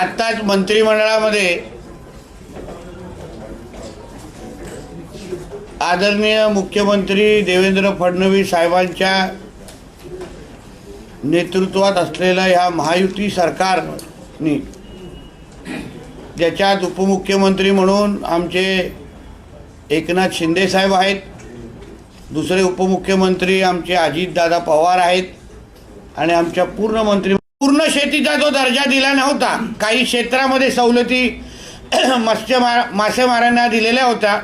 आताच मंत्रिमंडळामध्ये आदरणीय मुख्यमंत्री देवेंद्र फडणवीस साहेबांच्या नेतृत्वात असलेलं ह्या महायुती सरकारने ज्याच्यात उपमुख्यमंत्री म्हणून आमचे एकनाथ शिंदे साहेब आहेत दुसरे उपमुख्यमंत्री आमचे अजितदादा पवार आहेत आणि आमच्या पूर्ण मंत्री पूर्ण शेतीचा जो दर्जा दिला नव्हता. काही क्षेत्रामध्ये सवलती मत्स्यमार मासेमारांना दिलेल्या होत्या.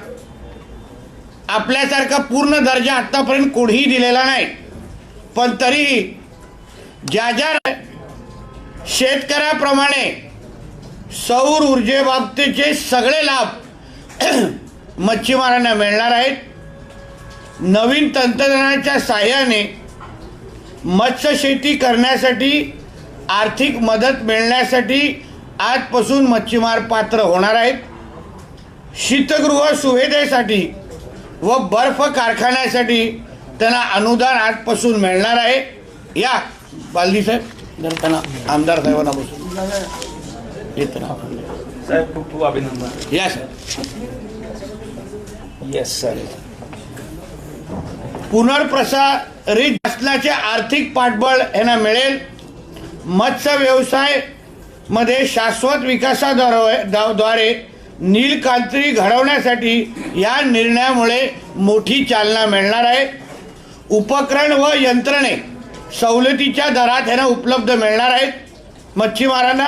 आपल्यासारखा पूर्ण दर्जा आत्तापर्यंत कोणीही दिलेला नाही. पण तरीही ज्या ज्या शेतकऱ्याप्रमाणे सौर ऊर्जेबाबतीचे सगळे लाभ मच्छीमारांना मिळणार आहेत. नवीन तंत्रज्ञानाच्या साहाय्याने मत्स्यशेती करण्यासाठी आर्थिक मदत मिळण्यासाठी आजपासून मच्छीमार पात्र होणार आहेत. शीतगृह सुविधेसाठी व बर्फ कारखान्यासाठी त्यांना अनुदान आजपासून मिळणार आहे. या बालदी साहेब. जर त्यांना आमदार साहेबांना बसून. येतं साहेब खूप खूप अभिनंदन. या सर येस सर पुनर्प्रसारित असल्याचे आर्थिक पाठबळ यांना मिळेल. मत्स्य व्यवसायमध्ये शाश्वत विकासाद्वारे नीलकांत्री घडवण्यासाठी या निर्णयामुळे मोठी चालना मिळणार आहे. उपकरण व यंत्रणे सवलतीच्या दरात यांना उपलब्ध मिळणार आहेत. मच्छीमारांना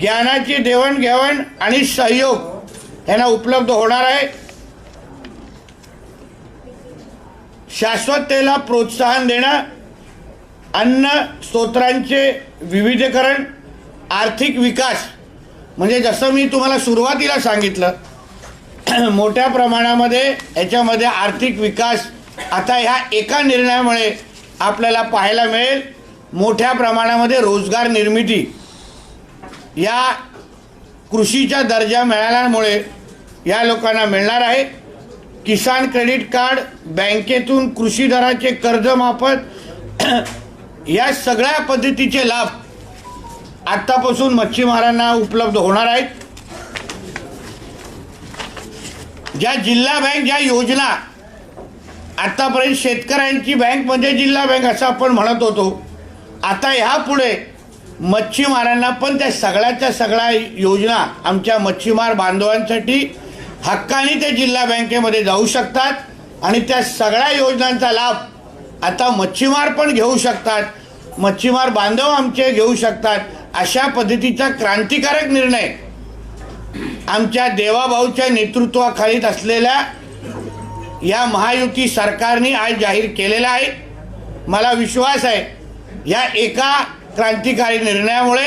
ज्ञानाची देवणघेवण आणि सहयोग यांना उपलब्ध होणार आहे. शाश्वततेला प्रोत्साहन देणं अन्न स्तोत्रांचे विविधीकरण आर्थिक विकास. म्हणजे जसं मी तुम्हाला सुरुवातीला सांगितलं मोठ्या प्रमाणामध्ये याच्यामध्ये आर्थिक विकास आता ह्या एका निर्णयामुळे आपल्याला पाहायला मिळेल. मोठ्या प्रमाणामध्ये रोजगार निर्मिती. या कृषीचा दर्जा मिळाल्यामुळे या लोकांना मिळणार आहे. किसान क्रेडिट कार्ड बँकेतून कृषी दराचे कर्ज माफत या सगळ्या पद्धतीचे लाभ आत्तापासून मच्छीमारांना उपलब्ध होणार आहेत. ज्या जिल्हा बँक ज्या योजना आतापर्यंत शेतकऱ्यांची बँक म्हणजे जिल्हा बँक असं आपण म्हणत होतो आता ह्यापुढे मच्छीमारांना पण त्या सगळ्याच्या सगळ्या योजना आमच्या मच्छीमार बांधवांसाठी हक्काने ते जिल्हा बँकेमध्ये जाऊ शकतात आणि त्या सगळ्या योजनांचा लाभ आता मच्छीमार पण घेऊ शकतात. मच्छीमार बांधव आमचे घेऊ शकतात. अशा पद्धतीचा क्रांतिकारक निर्णय आमच्या देवाभाऊच्या नेतृत्वाखाली असलेल्या या महायुती सरकारने आज जाहीर केलेला आहे. मला विश्वास आहे या एका क्रांतिकारी निर्णयामुळे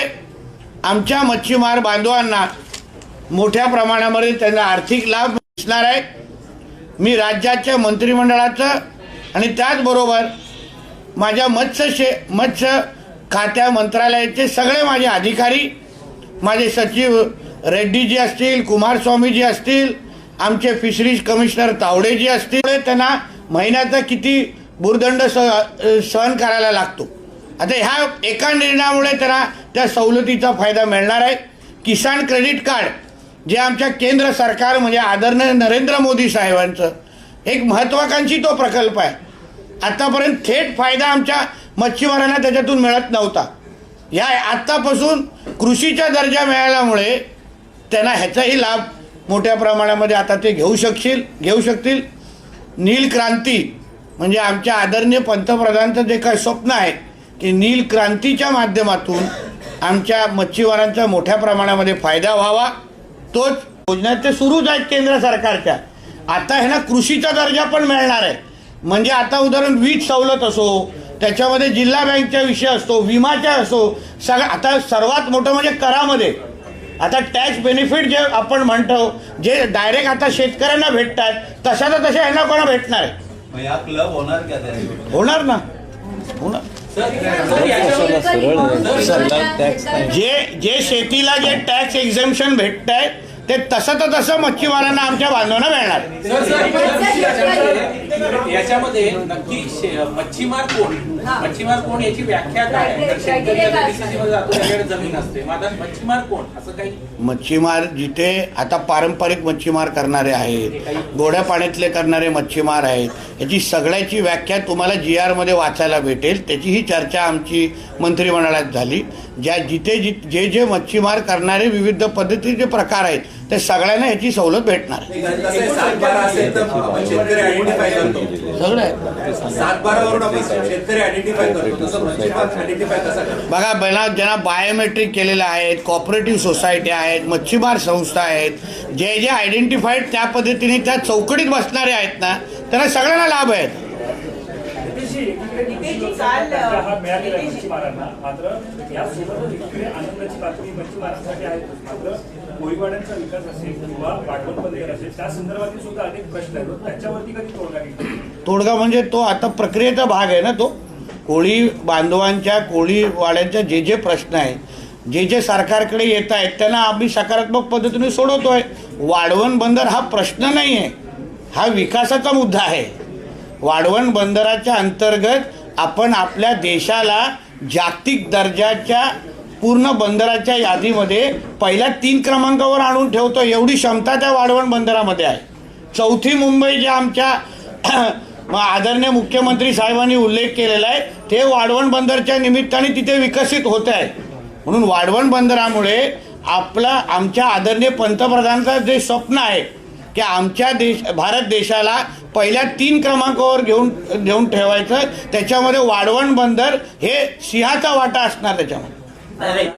आमच्या मच्छीमार बांधवांना मोठ्या प्रमाणामध्ये त्यांना आर्थिक लाभ दिसणार आहे. मी राज्याच्या मंत्रिमंडळाचं आणि त्याचबरोबर माझ्या मत्स्य शे मत्स्य खात्या मंत्रालयाचे सगळे माझे अधिकारी माझे सचिव रेड्डीजी असतील कुमारस्वामीजी असतील आमचे फिशरीज कमिशनर तावडेजी असतील त्यांना महिन्याचा किती भूर्दंड स सहन करायला लागतो. आता ह्या एका निर्णयामुळे त्यांना त्या सवलतीचा फायदा मिळणार आहे. किसान क्रेडिट कार्ड जे आमच्या केंद्र सरकार म्हणजे आदरणीय नरेंद्र मोदी साहेबांचं एक महत्त्वाकांक्षी तो प्रकल्प आहे. आतापर्यंत थेट फायदा आमच्या मच्छीमारांना त्याच्यातून मिळत नव्हता. या आत्तापासून कृषीचा दर्जा मिळाल्यामुळे त्यांना ह्याचाही लाभ मोठ्या प्रमाणामध्ये आता ते घेऊ शकशील घेऊ शकतील. नील क्रांती म्हणजे आमच्या आदरणीय पंतप्रधानांचं जे काही स्वप्न आहे की नील क्रांतीच्या माध्यमातून आमच्या मच्छीमारांचा मोठ्या प्रमाणामध्ये फायदा व्हावा. तोच योजना ते सुरूच आहेत केंद्र सरकारच्या. आता ह्यांना कृषीचा दर्जा पण मिळणार आहे. म्हणजे आता उदाहरण वीज सवलत असो त्याच्यामध्ये जिल्हा बँकचा विषय असतो विमाचा असो सगळं आता सर्वात मोठं म्हणजे करामध्ये. आता टॅक्स बेनिफिट जे आपण म्हणतो जे डायरेक्ट आता शेतकऱ्यांना भेटतात तशाचा तशा ह्यांना कोणा भेटणार? आहे क्लब होणार का त्या? होणार ना. होणार. जे जे शेतीला जे टॅक्स एक्झम्पन भेटत आहे ते तसं तर तसं मच्छीमारांना आमच्या बांधवांना मिळणार. याच्यामध्ये- नक्की मच्छीमार कोण? मच्छीमार कोण याची व्याख्या काय? जमीन असते. मच्छीमार कोण? असं काही मच्छीमार जिथे आता पारंपरिक मच्छीमार करणारे आहेत गोड्या पाण्यातले करणारे मच्छीमार आहेत याची सगळ्याची व्याख्या तुम्हाला जी आरमध्ये वाचायला भेटेल. त्याची ही चर्चा आमची मंत्रिमंडळात झाली. ज्या जिथे जि जे जे मच्छीमार करणारे विविध पद्धतीचे प्रकार आहेत ते सगळ्यांना ह्याची सवलत भेटणार. बघा मला ज्यांना बायोमेट्रिक केलेलं आहेत कॉपरेटिव्ह सोसायटी आहेत मच्छीमार संस्था आहेत जे जे आयडेंटिफाईड त्या पद्धतीने त्या चौकटीत बसणारे आहेत ना त्यांना सगळ्यांना लाभ आहेत. काल हा मिळालेला आहे मच्छीमारांना मात्र यासोबतच इकडे आनंदाची बातमी मच्छीमारांसाठी आहे. मात्र कोळीवाड्यांचा विकास असेल किंवा वाढवण बंदर असेल त्या संदर्भातील सुद्धा अनेक प्रश्न आहेत. त्याच्यावरती कधी तोडगा निघतो? तोडगा म्हणजे तो आता प्रक्रियेचा भाग आहे ना तो. कोळी बांधवांच्या कोळी वाड्यांच्या जे जे प्रश्न आहेत जे जे सरकारकडे येत आहेत त्यांना आम्ही सकारात्मक पद्धतीने सोडवतोय. वाढवण बंदर हा प्रश्न नाही आहे हा विकासाचा मुद्दा आहे. वाढवण बंदराच्या अंतर्गत आपण आपल्या देशाला जागतिक दर्जाच्या पूर्ण बंदराच्या यादीमध्ये पहिल्या तीन क्रमांकावर आणून ठेवतो. एवढी क्षमता त्या वाढवण बंदरामध्ये आहे. चौथी मुंबई ज्या आमच्या आदरणीय मुख्यमंत्री साहेबांनी उल्लेख केलेला आहे ते वाढवण बंदरच्या निमित्ताने तिथे विकसित होत आहे. म्हणून वाढवण बंदरामुळे आपला आमच्या आदरणीय पंतप्रधानांचं जे स्वप्न आहे की आमच्या देश भारत देशाला पहिल्या तीन क्रमांकावर घेऊन घेऊन ठेवायचं. त्याच्यामध्ये वाढवण बंदर हे सिंहाचा वाटा असणार त्याच्यामध्ये.